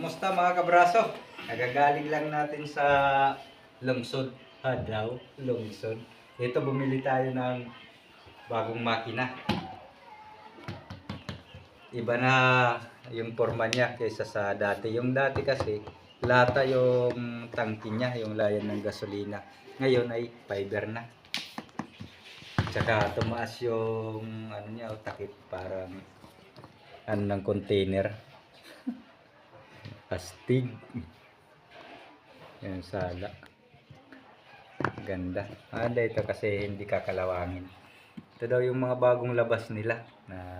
Kumusta mga kabraso? Nagagaling lang natin sa lungsod. Hadaw, lungsod. Ito bumili tayo ng bagong makina. Iba na yung forma niya kaysa sa dati. Yung dati kasi, lata yung tangki niya, yung layan ng gasolina. Ngayon ay fiber na. Tsaka tumaas yung ano niya, oh, takip parang ano ng container. Astig. Yan sala. Ganda. Ah, ito kasi hindi kakalawangin. Ito daw yung mga bagong labas nila na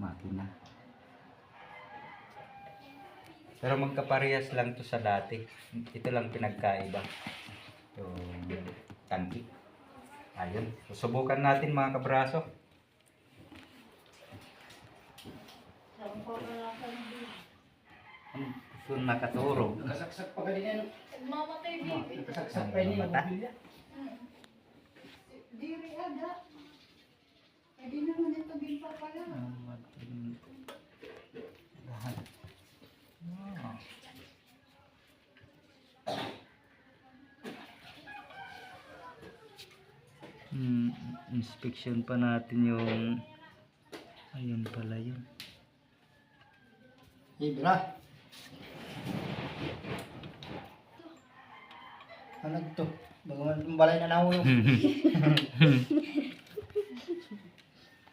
makina. Pero magkaparehas lang to sa dati. Ito lang pinagkaiba. Yung tangki. Ayun. Susubukan natin mga kabraso. Hmm, Ito nakaturo. Nakasaksak pa ganyan. Mamatay baby. Nakasaksak pa yun yung Mata? mobilya. Diri ada. Pwede naman ito bimpa pala. Lahat. Ah. Hmm, inspection pa natin yung ayun pala yun. Ibra. Ano to? Bagaman yung balay na nahulog.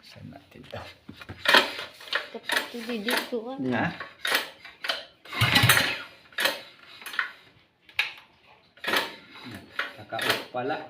Saan natin to? Kapag dito ka. Ha? Naka-off pala.